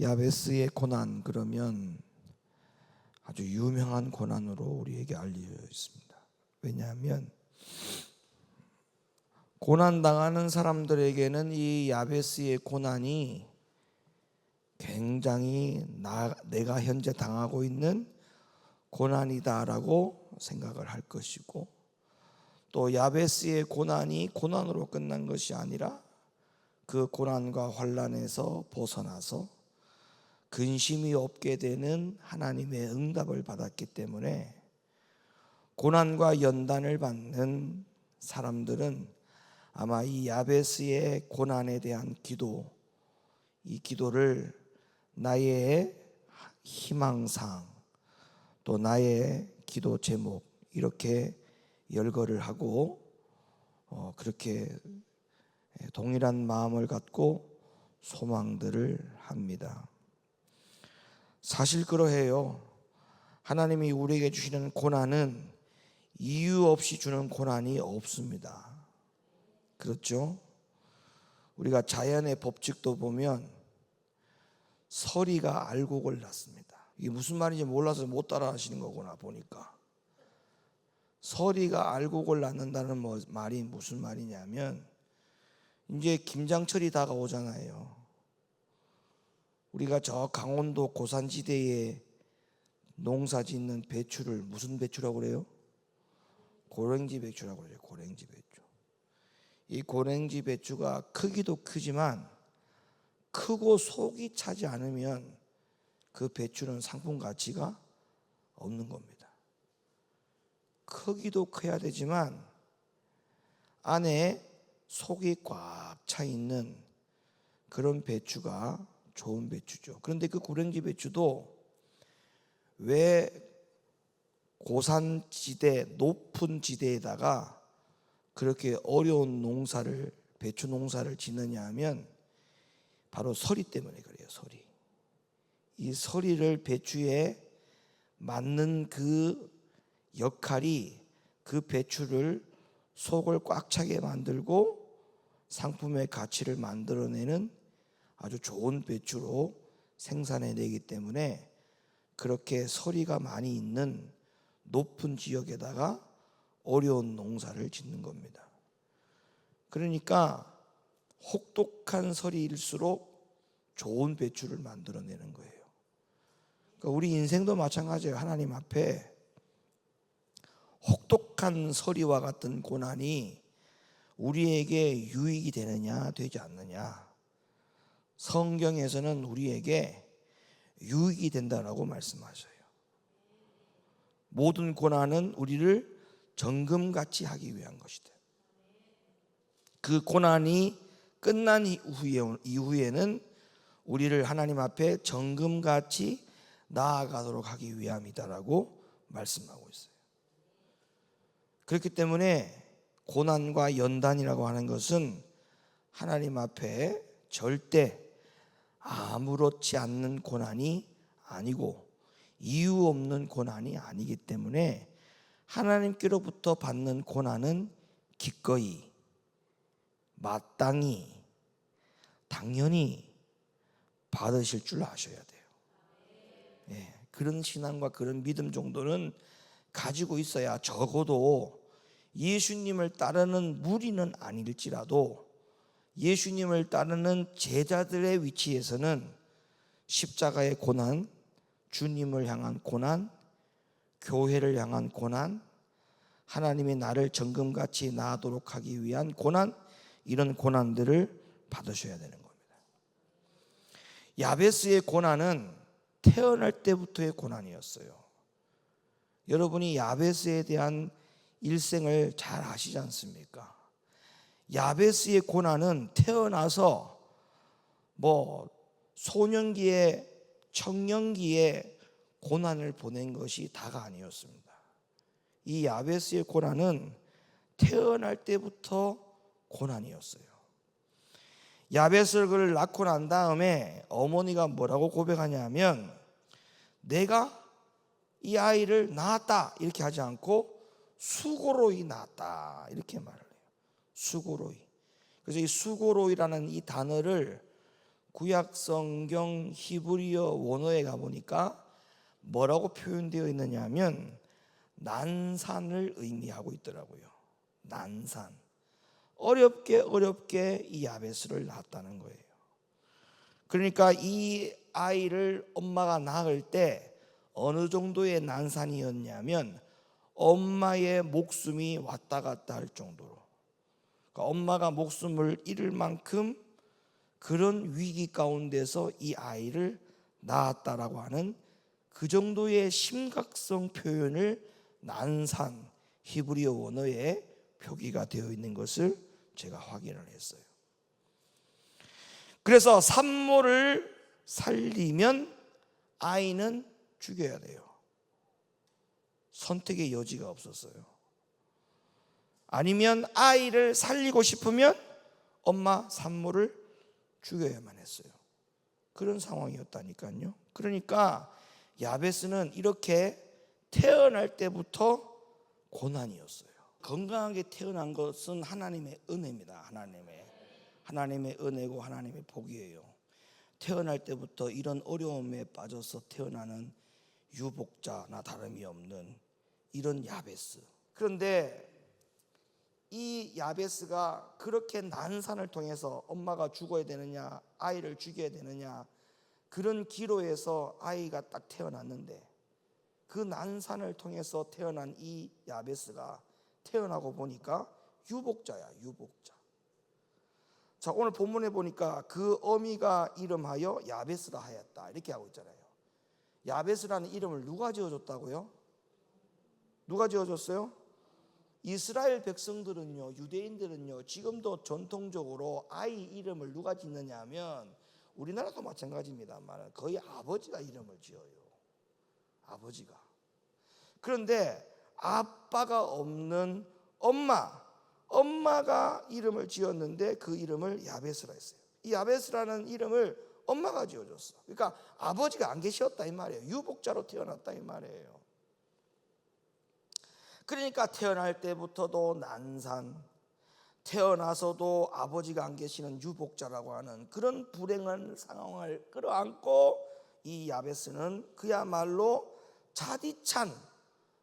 야베스의 고난 그러면 아주 유명한 고난으로 우리에게 알려져 있습니다. 왜냐하면 고난 당하는 사람들에게는 이 야베스의 고난이 굉장히 나, 내가 현재 당하고 있는 고난이다라고 생각을 할 것이고 또 야베스의 고난이 고난으로 끝난 것이 아니라 그 고난과 환란에서 벗어나서 근심이 없게 되는 하나님의 응답을 받았기 때문에 고난과 연단을 받는 사람들은 아마 이 야베스의 고난에 대한 기도, 이 기도를 나의 희망상, 또 나의 기도 제목 이렇게 열거를 하고 어, 그렇게 동일한 마음을 갖고 소망들을 합니다. 사실 그러해요. 하나님이 우리에게 주시는 고난은 이유 없이 주는 고난이 없습니다. 그렇죠? 우리가 자연의 법칙도 보면 서리가 알고 골랐습니다. 이게 무슨 말인지 몰라서 못 따라 하시는 거구나 보니까. 서리가 알고 골랐는다는 뭐 말이 무슨 말이냐면 이제 김장철이 다가오잖아요. 우리가 저 강원도 고산지대에 농사 짓는 배추를 무슨 배추라고 그래요? 고랭지 배추라고 그래요. 고랭지 배추. 이 고랭지 배추가 크기도 크지만 크고 속이 차지 않으면 그 배추는 상품 가치가 없는 겁니다. 크기도 커야 되지만 안에 속이 꽉 차 있는 그런 배추가 좋은 배추죠. 그런데 그 고랭지 배추도 왜 고산지대 높은 지대에다가 그렇게 어려운 농사를 배추 농사를 짓느냐 하면 바로 서리 때문에 그래요. 서리. 이 서리를 배추에 맞는 그 역할이 그 배추를 속을 꽉 차게 만들고 상품의 가치를 만들어내는 아주 좋은 배추로 생산해내기 때문에 그렇게 서리가 많이 있는 높은 지역에다가 어려운 농사를 짓는 겁니다. 그러니까 혹독한 서리일수록 좋은 배추를 만들어내는 거예요. 그러니까 우리 인생도 마찬가지예요. 하나님 앞에 혹독한 서리와 같은 고난이 우리에게 유익이 되느냐 되지 않느냐 성경에서는 우리에게 유익이 된다라고 말씀하셔요. 모든 고난은 우리를 정금같이 하기 위한 것이다. 그 고난이 끝난 이후에 는 우리를 하나님 앞에 정금같이 나아가도록 하기 위함이다라고 말씀하고 있어요. 그렇기 때문에 고난과 연단이라고 하는 것은 하나님 앞에 절대 아무렇지 않는 고난이 아니고 이유 없는 고난이 아니기 때문에 하나님께로부터 받는 고난은 기꺼이 마땅히 당연히 받으실 줄 아셔야 돼요. 예, 그런 신앙과 그런 믿음 정도는 가지고 있어야 적어도 예수님을 따르는 무리는 아닐지라도 예수님을 따르는 제자들의 위치에서는 십자가의 고난, 주님을 향한 고난, 교회를 향한 고난, 하나님이 나를 정금같이 나아도록 하기 위한 고난, 이런 고난들을 받으셔야 되는 겁니다. 야베스의 고난은 태어날 때부터의 고난이었어요. 여러분이 야베스에 대한 일생을 잘 아시지 않습니까? 야베스의 고난은 태어나서 뭐 소년기에 청년기에 고난을 보낸 것이 다가 아니었습니다. 이 야베스의 고난은 태어날 때부터 고난이었어요. 야베스를 낳고 난 다음에 어머니가 뭐라고 고백하냐면 내가 이 아이를 낳았다 이렇게 하지 않고 수고로 이 낳았다 이렇게 말을. 수고로이. 그래서 이 수고로이라는 이 단어를 구약 성경 히브리어 원어에 가 보니까 뭐라고 표현되어 있느냐면 난산을 의미하고 있더라고요. 난산. 어렵게 어렵게 이 야베스를 낳았다는 거예요. 그러니까 이 아이를 엄마가 낳을 때 어느 정도의 난산이었냐면 엄마의 목숨이 왔다 갔다 할 정도로 그러니까 엄마가 목숨을 잃을 만큼 그런 위기 가운데서 이 아이를 낳았다라고 하는 그 정도의 심각성 표현을 난산 히브리어 원어에 표기가 되어 있는 것을 제가 확인을 했어요. 그래서 산모를 살리면 아이는 죽여야 돼요. 선택의 여지가 없었어요. 아니면 아이를 살리고 싶으면 엄마 산모를 죽여야만 했어요. 그런 상황이었다니까요. 그러니까 야베스는 이렇게 태어날 때부터 고난이었어요. 건강하게 태어난 것은 하나님의 은혜입니다. 하나님의 하나님의 은혜고 하나님의 복이에요. 태어날 때부터 이런 어려움에 빠져서 태어나는 유복자나 다름이 없는 이런 야베스. 그런데 이 야베스가 그렇게 난산을 통해서 엄마가 죽어야 되느냐, 아이를 죽여야 되느냐, 그런 기로에서 아이가 딱 태어났는데 그 난산을 통해서 태어난 이 야베스가 태어나고 보니까 유복자야, 유복자. 자, 오늘 본문에 보니까 그 어미가 이름하여 야베스라 하였다. 이렇게 하고 있잖아요. 야베스라는 이름을 누가 지어줬다고요? 누가 지어줬어요? 이스라엘 백성들은요, 유대인들은요, 지금도 전통적으로 아이 이름을 누가 짓느냐 하면 우리나라도 마찬가지입니다만 거의 아버지가 이름을 지어요. 아버지가. 그런데 아빠가 없는 엄마, 엄마가 이름을 지었는데 그 이름을 야베스라 했어요. 이 야베스라는 이름을 엄마가 지어줬어. 그러니까 아버지가 안 계셨다 이 말이에요. 유복자로 태어났다 이 말이에요. 그러니까 태어날 때부터도 난산, 태어나서도 아버지가 안 계시는 유복자라고 하는 그런 불행한 상황을 끌어안고 이 야베스는 그야말로 자디찬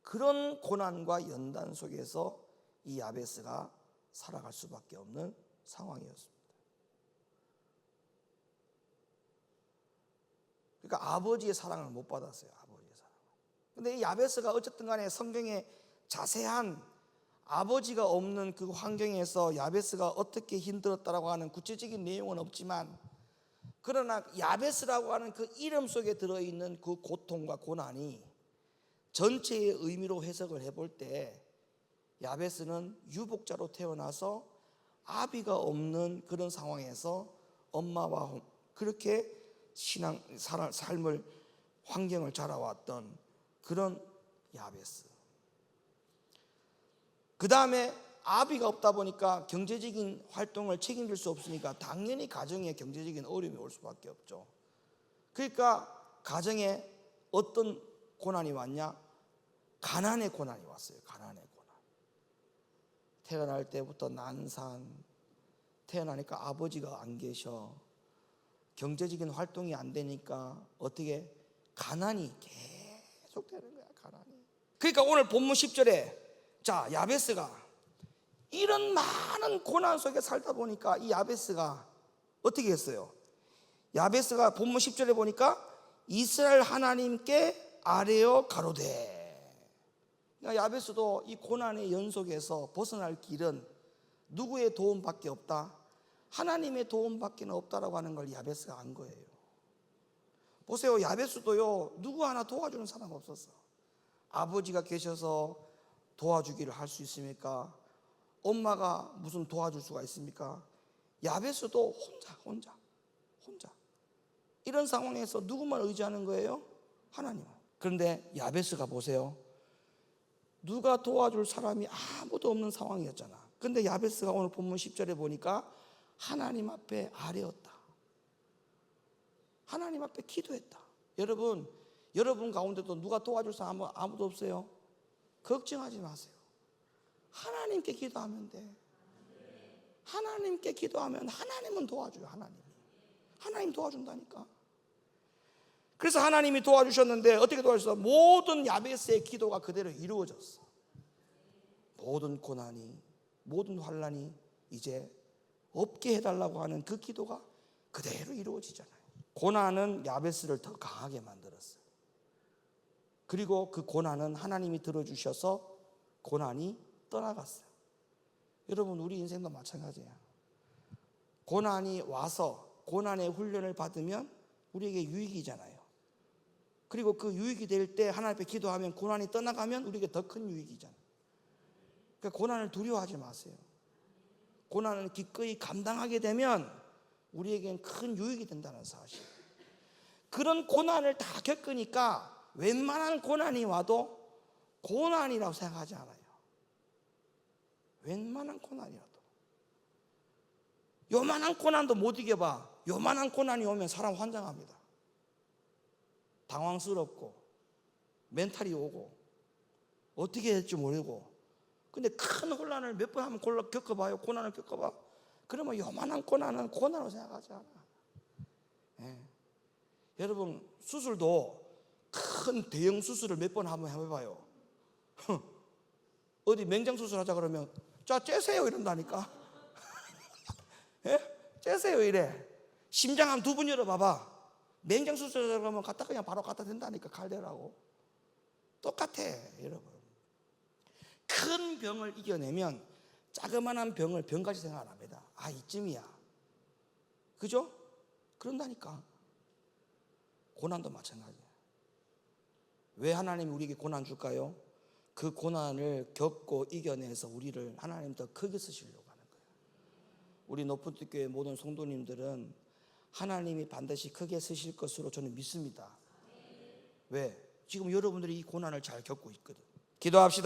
그런 고난과 연단 속에서 이 야베스가 살아갈 수밖에 없는 상황이었습니다. 그러니까 아버지의 사랑을 못 받았어요. 아버지의 사랑. 근데 이 야베스가 어쨌든 간에 성경에 자세한 아버지가 없는 그 환경에서 야베스가 어떻게 힘들었다라고 하는 구체적인 내용은 없지만 그러나 야베스라고 하는 그 이름 속에 들어 있는 그 고통과 고난이 전체의 의미로 해석을 해볼 때 야베스는 유복자로 태어나서 아비가 없는 그런 상황에서 엄마와 그렇게 신앙 삶을 환경을 자라왔던 그런 야베스. 그 다음에 아비가 없다 보니까 경제적인 활동을 책임질 수 없으니까 당연히 가정에 경제적인 어려움이 올 수밖에 없죠. 그러니까 가정에 어떤 고난이 왔냐? 가난의 고난이 왔어요. 가난의 고난. 태어날 때부터 난산, 태어나니까 아버지가 안 계셔. 경제적인 활동이 안 되니까 어떻게 가난이 계속 되는 거야, 가난이. 그러니까 오늘 본문 10절에 자, 야베스가 이런 많은 고난 속에 살다 보니까 이 야베스가 어떻게 했어요? 야베스가 본문 10절에 보니까 이스라엘 하나님께 아뢰어 가로되 그러니까 야베스도 이 고난의 연속에서 벗어날 길은 누구의 도움밖에 없다. 하나님의 도움밖에 없다라고 하는 걸 야베스가 안 거예요. 보세요, 야베스도요 누구 하나 도와주는 사람 없었어. 아버지가 계셔서 도와주기를 할 수 있습니까? 엄마가 무슨 도와줄 수가 있습니까? 야베스도 혼자, 혼자, 혼자. 이런 상황에서 누구만 의지하는 거예요? 하나님. 그런데 야베스가 보세요. 누가 도와줄 사람이 아무도 없는 상황이었잖아. 근데 야베스가 오늘 본문 10절에 보니까 하나님 앞에 아뢰었다. 하나님 앞에 기도했다. 여러분, 여러분 가운데도 누가 도와줄 사람 아무도 없어요? 걱정하지 마세요. 하나님께 기도하면 돼. 하나님께 기도하면 하나님은 도와줘요. 하나님이. 하나님 도와준다니까. 그래서 하나님이 도와주셨는데 어떻게 도와주셨어? 모든 야베스의 기도가 그대로 이루어졌어. 모든 고난이 모든 환란이 이제 없게 해달라고 하는 그 기도가 그대로 이루어지잖아요. 고난은 야베스를 더 강하게 만들었어요. 그리고 그 고난은 하나님이 들어주셔서 고난이 떠나갔어요. 여러분 우리 인생도 마찬가지야. 고난이 와서 고난의 훈련을 받으면 우리에게 유익이잖아요. 그리고 그 유익이 될 때 하나님 앞에 기도하면 고난이 떠나가면 우리에게 더 큰 유익이잖아요. 그러니까 고난을 두려워하지 마세요. 고난을 기꺼이 감당하게 되면 우리에겐 큰 유익이 된다는 사실. 그런 고난을 다 겪으니까 웬만한 고난이 와도 고난이라고 생각하지 않아요. 웬만한 고난이라도. 요만한 고난도 못 이겨봐. 요만한 고난이 오면 사람 환장합니다. 당황스럽고 멘탈이 오고 어떻게 해야 될지 모르고 근데 큰 혼란을 몇 번 하면 겪어봐요. 고난을 겪어봐. 그러면 요만한 고난은 고난으로 생각하지 않아. 예. 여러분 수술도 큰 대형 수술을 몇 번 한번 해봐요. 어디 맹장 수술하자 그러면 자 째세요 이런다니까. 예? 째세요 이래. 심장 한 두 번 열어봐봐. 맹장 수술하자 그러면 갖다 그냥 바로 갖다 댄다니까 칼대라고. 똑같아 여러분. 큰 병을 이겨내면 자그마한 병을 병까지 생각 안 합니다. 아 이쯤이야. 그죠? 그런다니까. 고난도 마찬가지야. 왜 하나님이 우리에게 고난 줄까요? 그 고난을 겪고 이겨내서 우리를 하나님 더 크게 쓰시려고 하는 거예요. 우리 높은 뜻 교회 모든 성도님들은 하나님이 반드시 크게 쓰실 것으로 저는 믿습니다. 왜? 지금 여러분들이 이 고난을 잘 겪고 있거든. 기도합시다.